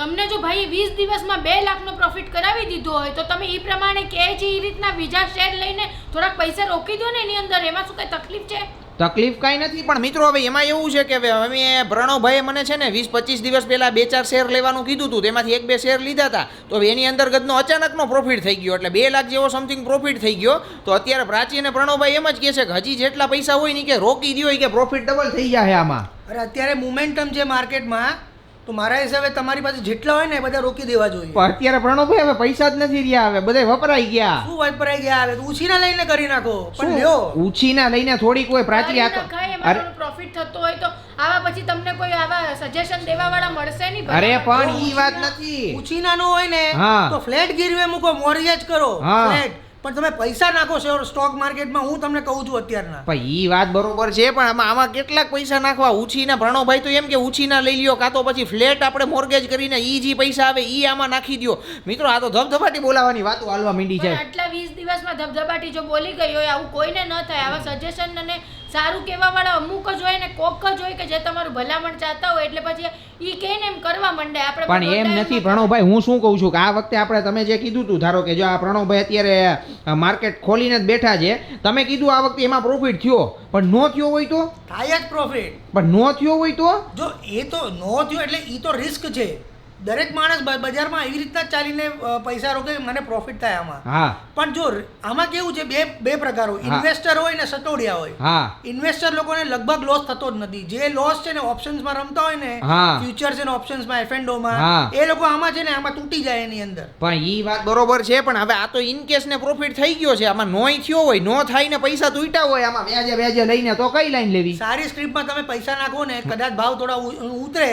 તમને જો ભાઈ વીસ દિવસમાં બે લાખનો પ્રોફિટ કરાવી દીધો હોય તો તમે એ પ્રમાણે કહે છે એ રીતના બીજા શેર લઈને થોડાક પૈસા રોકી દો ને એની અંદર. એમાં શું કઈ તકલીફ છે? તકલીફ કાંઈ નથી પણ મિત્રો હવે એમાં એવું છે કે હવે અમે પ્રણવભાઈએ મને છે ને વીસ પચીસ દિવસ પહેલાં બે ચાર શેર લેવાનું કીધું હતું તેમાંથી એક બે શેર લીધા હતા. તો હવે એની અંતર્ગતનો અચાનકનો પ્રોફિટ થઈ ગયો એટલે બે લાખ જેવો સમથિંગ પ્રોફિટ થઈ ગયો. તો અત્યારે પ્રાચી અને પ્રણવભાઈ એમ જ કહે છે કે હજી જેટલા પૈસા હોય ને કે રોકી દ્યો હોય કે પ્રોફિટ ડબલ થઈ જાય આમાં. અરે અત્યારે મોમેન્ટમ છે માર્કેટમાં તો મારા હિસાબે તમારી પાસે જેટલા હોય ને એ બધા રોકી દેવા જોઈએ. પણ અત્યારે પ્રણવભાઈ હવે પૈસા જ નથી રહ્યા હવે બધા વપરાઈ ગયા. શું વપરાઈ ગયા? હવે ઉછીના લઈને કરી નાખો. પણ લ્યો. ઉછીના લઈને થોડીક હોય પ્રાચી આ તો અરે પ્રોફિટ થતો હોય તો આવા પછી તમને કોઈ આવા સજેશન દેવા વાળા મળશે નહીં અરે પણ ઈ વાત નથી. ઉછીના નો હોય ને તો ફ્લેટ ગીરવે મૂકો મોર્ગેજ કરો. ફ્લેટ પણ તમે પૈસા નાખો છો સ્ટોક માર્કેટમાં હું તમને કહું છું અત્યારના. પણ ઈ વાત બરોબર છે પણ આમાં આમાં કેટલાક પૈસા નાખવા? ઉછીના પ્રણવભાઈ તો એમ કે ઉછીના લઈ લ્યો કાં તો પછી ફ્લેટ આપણે મોર્ગેજ કરીને ઈ જે પૈસા આવે ઈ આમાં નાખી દ્યો. મિત્રો આ તો ધબધબાટી બોલાવાની વાતો હાલવા માંડી છે આટલા વીસ દિવસમાં ધબધબાટી જો બોલી ગઈ હોય આવું કોઈને ન થાય. આવા સજેશન અને સારું કહેવા વાળા અમુક જ હોય ને કોક જ હોય કે જે તમારું ભલામણ ચાહતા હોય એટલે પછી ઈ કહે ને એમ કરવા માંડે. આપણે પણ એમ નથી પ્રણવભાઈ હું શું કહું છું કે આ વખતે આપણે તમે જે કીધું તું ધારો કે જો આ પ્રણવભાઈ અત્યારે માર્કેટ ખોલીને જ બેઠા છે તમે કીધું આ વખતે એમાં પ્રોફિટ થયો પણ નો થયો હોય તો? થાય જ પ્રોફિટ પણ નો થયો હોય તો? જો એ તો નો થયો એટલે એ તો રિસ્ક છે. દરેક માણસ બજારમાં એવી રીતના ચાલીને પૈસા રોકે મને પ્રોફિટ થાય આમાં. પણ જો આમાં કેવું છે બે બે પ્રકાર. ઇન્વેસ્ટર હોય ને સટોડિયા હોય. ઇન્વેસ્ટર લોકોને લગભગ લોસ થતો જ નથી. જે લોસ છે ને ઓપ્શન્સમાં રમતા હોય ને ફ્યુચર્સ એન્ડ ઓપ્શન્સમાં એફએનડોમાં. એ લોકો આમાં છે ને આમાં તૂટી જાય એની અંદર. પણ ઈ વાત બરોબર છે પણ હવે આ તો ઇન કેસ ને પ્રોફિટ થઈ ગયો છે આમાં નોય થયો હોય નો થાય ને પૈસા તૂટ્યા હોય આમાં વ્યાજે વ્યાજે લઈને તો કઈ લાઈન લેવી? સારી સ્ક્રિપ્ટમાં તમે પૈસા નાખો ને કદાચ ભાવ થોડા ઉતરે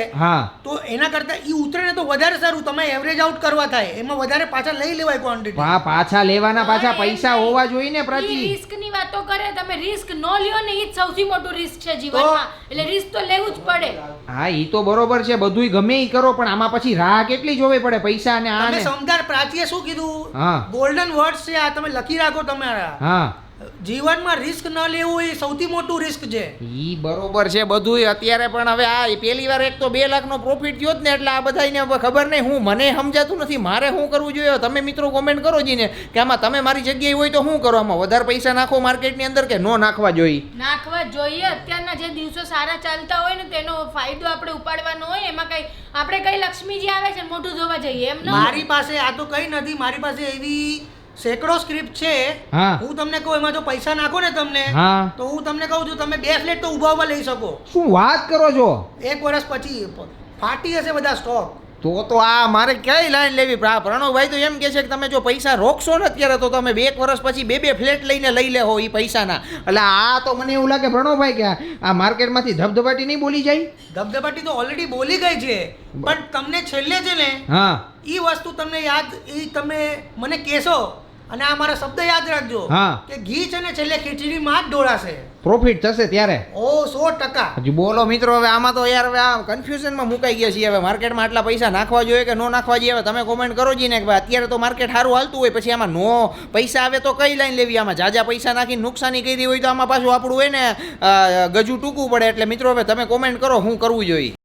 તો એના કરતા ઈ ઉતરે ને તો વધારે સારું તમે એવરેજ આઉટ કરવા થાય. એમાં વધારે પાછા લઈ લેવાય ક્વોન્ટિટી હા પાછા લેવાના પાછા પૈસા હોવા જોઈએ ને પ્રતિ. રિસ્કની વાતો કરે. તમે રિસ્ક ન લ્યો ને ઈ જ સૌથી મોટું રિસ્ક છે જીવનમાં. એટલે રિસ્ક તો લેવું જ પડે. હા ઈ તો બરોબર છે બધુંય ગમે ઈ કરો પણ આમાં પછી રાહ કેટલી જોવી પડે પૈસા ને આ તમે સમજાર પ્રાચીએ શું કીધું? હા. ગોલ્ડન વર્ડ્સ છે આ તમે લખી રાખો તમારા. હા. જીવનમાં રિસ્ક ન લેવું એ સૌથી મોટું રિસ્ક છે. ઈ બરોબર છે બધુંય. અત્યારે પણ હવે આ પહેલી વાર એક તો બે લાખનો પ્રોફિટ થયો જ ને એટલે આ બધાને ખબર નહીં. હું મને સમજાતું નથી. મારે શું કરવું જોઈએ? તમે મિત્રો કોમેન્ટ કરો જીને કે આમાં તમે મારી જગ્યાએ હોય તો શું કરો? આમાં વધારે પૈસા નાખો માર્કેટની અંદર કે નો નાખવા જોઈએ? નાખવા જોઈએ. અત્યારના જે દિવસો સારા ચાલતા હોય ને તેનો ફાયદો આપણે ઉપાડવાનો હોય. એમાં કઈ આપણે કઈ લક્ષ્મીજી આવે છે મોટું મોઢું ધોવા જઈએ. એમ ન મારી પાસે આ તો કઈ નથી. મારી પાસે એવી સેંકડો સ્ક્રિપ્ટ છે. હા. તમને કહું એમાં જો પૈસા નાખો ને તમને તો હું તમને કહું છું તમે બે ફ્લેટ તો ઊભા ઊભા લઈ શકો. શું વાત કરો છો? એક વર્ષ પછી ફાટી હશે બધા સ્ટોક તો તો આ મારે ક્યાંય લાઈન લેવી? પ્રણવભાઈ તો એમ કે છે કે તમે જો પૈસા રોકશો ને અત્યારે તો તમે બે એક વર્ષ પછી બે બે ફ્લેટ લઈને લઈ લેહો એ પૈસાના. એટલે આ તો મને એવું લાગે પ્રણવભાઈ કે આ- આ માર્કેટમાંથી ધબધબાટી નહીં બોલી જાય? ધબધબાટી તો ઓલરેડી બોલી ગઈ છે. પણ તમને છેલ્લે છે ને હા. એ વસ્તુ તમને યાદ એ તમે મને કહેશો અને આ મારા શબ્દ યાદ રાખજો. કે ઘી છે ને છેલ્લે ખીચડીમાં જ ઢોળાશે. પ્રોફિટ થશે ત્યારે. ઓ સો ટકા. હજી બોલો મિત્રો હવે આમાં તો યાર હવે આ કન્ફ્યુઝનમાં મુકાઈ ગયા છીએ. હવે માર્કેટમાં આટલા પૈસા નાખવા જોઈએ કે નો નાખવા જોઈએ? હવે તમે કોમેન્ટ કરો જી ને કે ભાઈ અત્યારે તો માર્કેટ સારું હાલતું હોય પછી આમાં નો પૈસા આવે તો કઈ લાઈન લેવી? આમાં જાજા પૈસા નાખીને નુકસાની કરી હોય તો આમાં પાછું આપણું હોય ને ગજુ ટૂંકવું પડે. એટલે મિત્રો હવે તમે કોમેન્ટ કરો હું કરવું જોઈએ.